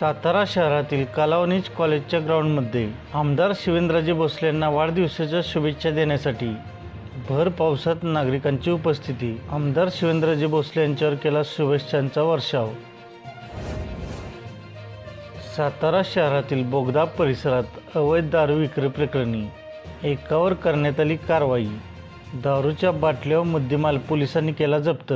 सातारा शहरातील कालावनीज कॉलेजच्या ग्राउंडमध्ये आमदार शिवेंद्रजी भोसले यांना वाढदिवसाच्या शुभेच्छा देण्यासाठी भर पावसात नागरिकांची उपस्थिती. आमदार शिवेंद्रजी भोसले यांच्यावर केला शुभेच्छांचा वर्षाव. सातारा शहरातील बोगदा परिसरात अवैध दारू विक्री प्रकरणी एकावर करण्यात आली कारवाई. दारूच्या बाटल्यावर मुद्देमाल पोलिसांनी केला जप्त.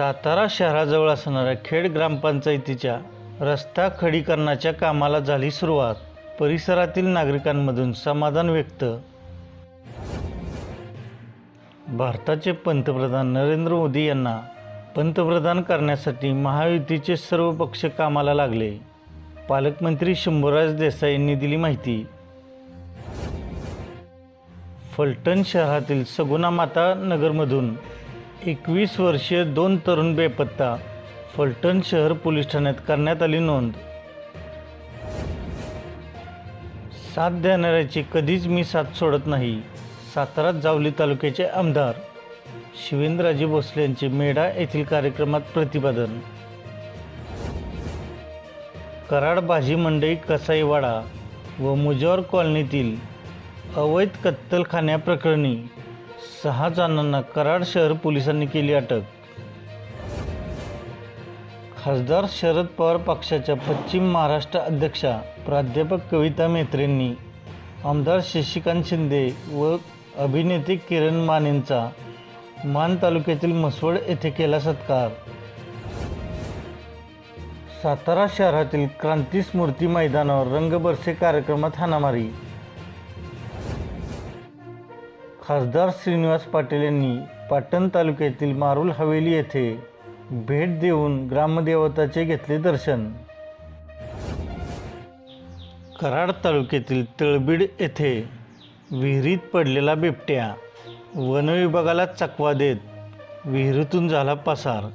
सातारा शहराजवळ असणाऱ्या खेड ग्रामपंचायतीच्या रस्ता खडीकरणाच्या कामाला झाली सुरुवात. परिसरातील नागरिकांमधून समाधान व्यक्त. भारताचे पंतप्रधान नरेंद्र मोदी यांना पंतप्रधान करण्यासाठी महायुतीचे सर्व पक्ष कामाला लागले. पालकमंत्री शंभूराज देसाई यांनी दिली माहिती. फलटण शहरातील सगुणा माता नगरमधून एकवीस वर्षीय दोन तरुण बेपत्ता फलटण शहर पोलीस ठाण्यात करण्यात आली नोंद. साथ देणाऱ्याची कधीच मी साथ सोडत नाही सातारा जावली तालुक्याचे आमदार शिवेंद्रराजे भोसले यांचे मेढा येथील कार्यक्रमात प्रतिपादन. कराड भाजी मंडई कसाईवाडा व मुजोर कॉलनीतील अवैध कत्तलखान्याप्रकरणी सहा जणांना कराड शहर पोलिसांनी केली अटक. खासदार शरद पवार पक्षाच्या पश्चिम महाराष्ट्र अध्यक्षा प्राध्यापक कविता मेत्रेंनी आमदार शशिकांत शिंदे व अभिनेते किरण मानेंचा मान तालुक्यातील म्हसवड येथे केला सत्कार. सातारा शहरातील क्रांती स्मृती मैदानावर रंगबरसे कार्यक्रमात हाणामारी. खासदार श्रीनिवास पाटील यांनी पाटण तालुक्यातील मारुल हवेली येथे भेट देऊन ग्रामदेवताचे घेतले दर्शन. कराड तालुक्यातील तळबीड येथे विहिरीत पडलेला बिबट्या वनविभागाला चकवा देत विहिरीतून झाला पसार.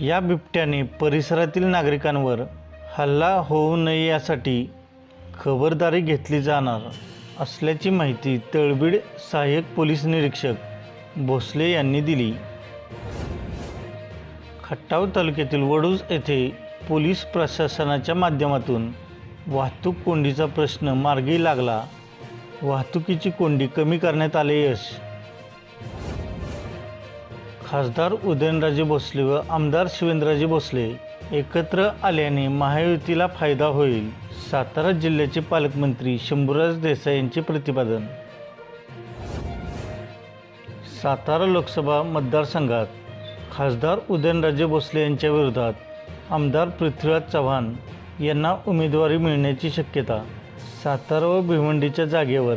या बिबट्याने परिसरातील नागरिकांवर हल्ला होऊ नये यासाठी खबरदारी घेतली जाणार. असल्याची माहिती तळबीड सहाय्यक पोलीस निरीक्षक भोसले यांनी दिली. खटाव तालुक्यातील वडूज येथे पोलीस प्रशासनाच्या माध्यमातून वाहतूक कोंडीचा प्रश्न मार्गी लागला. वाहतुकीची कोंडी कमी करण्यात आले यश. खासदार उदयनराजे भोसले व आमदार शिवेंद्रराजे भोसले एकत्र आल्याने महायुतीला फायदा होईल. सातारा जिल्ह्याचे पालकमंत्री शंभूराज देसाई यांचे प्रतिपादन. सातारा लोकसभा मतदारसंघात खासदार उदयनराजे भोसले यांच्या विरोधात आमदार पृथ्वीराज चव्हाण यांना उमेदवारी मिळण्याची शक्यता. सातारा व भिवंडीच्या जागेवर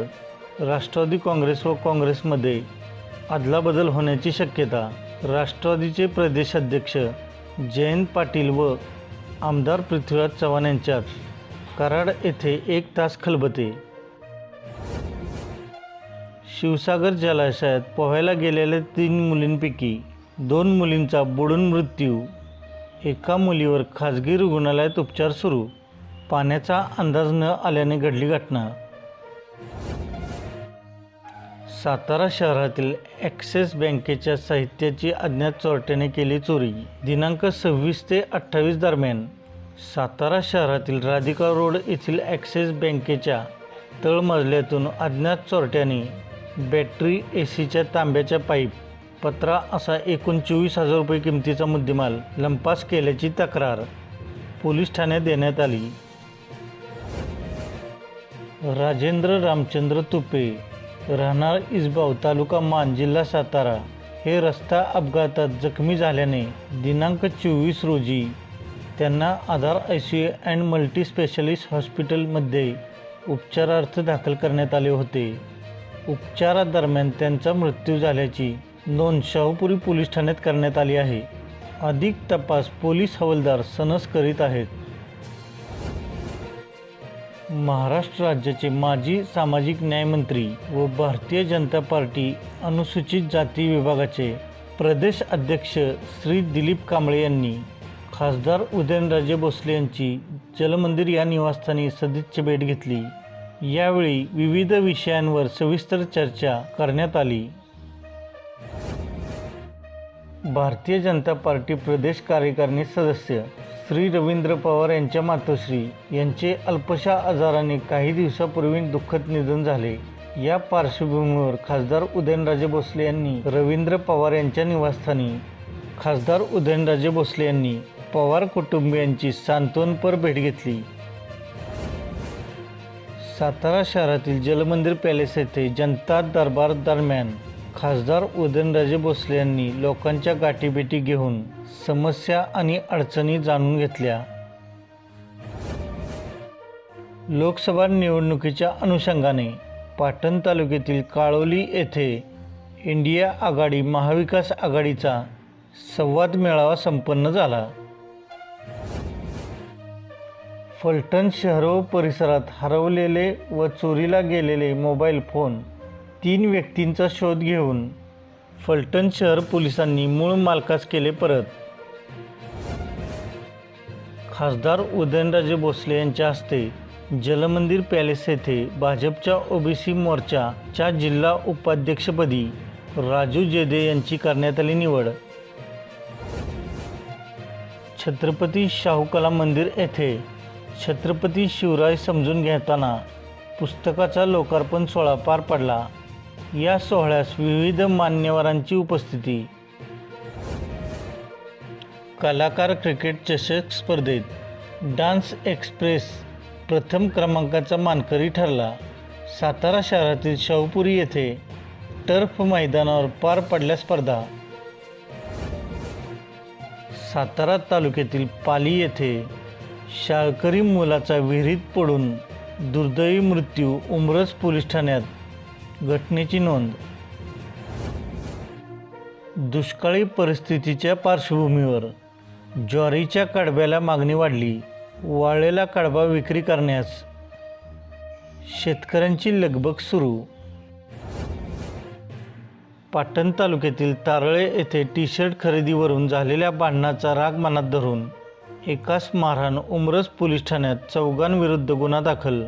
राष्ट्रवादी काँग्रेस व काँग्रेसमध्ये अदलाबदल होण्याची शक्यता. राष्ट्रवादीचे प्रदेशाध्यक्ष जयंत पाटील व आमदार पृथ्वीराज चव्हाण यांच्यात कराड येथे एक तास खलबते. शिवसागर जलाशयात पोहायला गेलेल्या तीन मुलींपैकी दोन मुलींचा बुडून मृत्यू एका मुलीवर खाजगी रुग्णालयात उपचार सुरू पाण्याचा अंदाज न आल्याने घडली घटना. सातारा शहरातील ॲक्सिस बँकेच्या साहित्याची अज्ञात चोरट्याने केली चोरी. दिनांक सव्वीस ते अठ्ठावीस दरम्यान सातारा शहरातील राधिका रोड येथील ॲक्सिस बँकेच्या तळमजल्यातून अज्ञात चोरट्याने बॅटरी ए सीच्या तांब्याच्या पाईप पत्रा असा एकूण चोवीस हजार रुपये किमतीचा मुद्देमाल लंपास केल्याची तक्रार पोलीस ठाण्यात देण्यात आली. राजेंद्र रामचंद्र तुपे राहणार इसबाव तालुका मान जिल्हा सातारा. हे रस्ता अपघातात जखमी झाल्याने दिनांक चोवीस रोजी त्यांना Aadhaar I C U and multispecialist हॉस्पिटलमध्ये उपचारार्थ दाखल करण्यात आले होते. उपचारादरम्यान त्यांचा मृत्यू झाल्याची नोंद शाहूपुरी पोलीस ठाण्यात करण्यात आली आहे. अधिक तपास पोलीस हवालदार सनस करीत आहेत. महाराष्ट्र राज्याचे माजी सामाजिक न्यायमंत्री व भारतीय जनता पार्टी अनुसूचित जाती विभागाचे प्रदेश अध्यक्ष श्री दिलीप कांबळे यांनी खासदार उदयनराजे भोसले यांची जलमंदिर या निवासस्थानी सदिच्छा भेट घेतली. यावेळी विविध विषयांवर सविस्तर चर्चा करण्यात आली. भारतीय जनता पार्टी प्रदेश कार्यकारिणी सदस्य श्री रवींद्र पवार यांच्या मातोश्री यांचे अल्पशा आजाराने काही दिवसापूर्वी दुःखद निधन झाले. या पार्श्वभूमीवर खासदार उदयनराजे भोसले यांनी रवींद्र पवार यांच्या निवासस्थानी खासदार उदयनराजे भोसले यांनी पवार कुटुंबियांची सांत्वनपर भेट घेतली. सातारा शहरातील जलमंदिर पॅलेस येथे जनता दरबार दरम्यान खासदार उदयनराजे भोसले यांनी लोकांच्या गाठीभेटी घेऊन समस्या आणि अडचणी जाणून घेतल्या. लोकसभा निवडणुकीच्या अनुषंगाने पाटण तालुक्यातील काळोली येथे इंडिया आघाडी महाविकास आघाडीचा संवाद मेळावा संपन्न झाला. फलटण शहर व परिसरात हरवलेले व चोरीला गेलेले मोबाईल फोन तीन व्यक्तींचा शोध घेऊन फलटण शहर पोलिसांनी मूळ मालकास केले परत. खासदार उदयनराजे भोसले यांच्या हस्ते जलमंदिर पॅलेस येथे भाजपच्या ओबीसी मोर्चाच्या जिल्हा उपाध्यक्षपदी राजू जेदे यांची करण्यात आली निवड. छत्रपती शाहू कला मंदिर येथे छत्रपती शिवराय समजून घेताना पुस्तकाचा लोकार्पण सोहळा पार पडला. या सोहळ्यास विविध मान्यवरांची उपस्थिती. कलाकार क्रिकेट चषक स्पर्धेत डान्स एक्सप्रेस प्रथम क्रमांकाचा मानकरी ठरला. सातारा शहरातील शाहूपुरी येथे टर्फ मैदानावर पार पडल्या स्पर्धा. सातारा तालुक्यातील पाली येथे शाळकरी मुलाचा विहिरीत पडून दुर्दैवी मृत्यू उमरस पोलीस ठाण्यात. घटनेची नोंद. दुष्काळी परिस्थितीच्या पार्श्वभूमीवर ज्वारीच्या कडब्याला मागणी वाढली. वाळलेला कडबा विक्री करण्यास शेतकऱ्यांची लगबग सुरू. पाटण तालुक्यातील तारळे येथे टी शर्ट खरेदीवरून झालेल्या भांडणाचा राग मनात धरून एकाच मारहाण उमरस पोलीस ठाण्यात चौघांविरुद्ध गुन्हा दाखल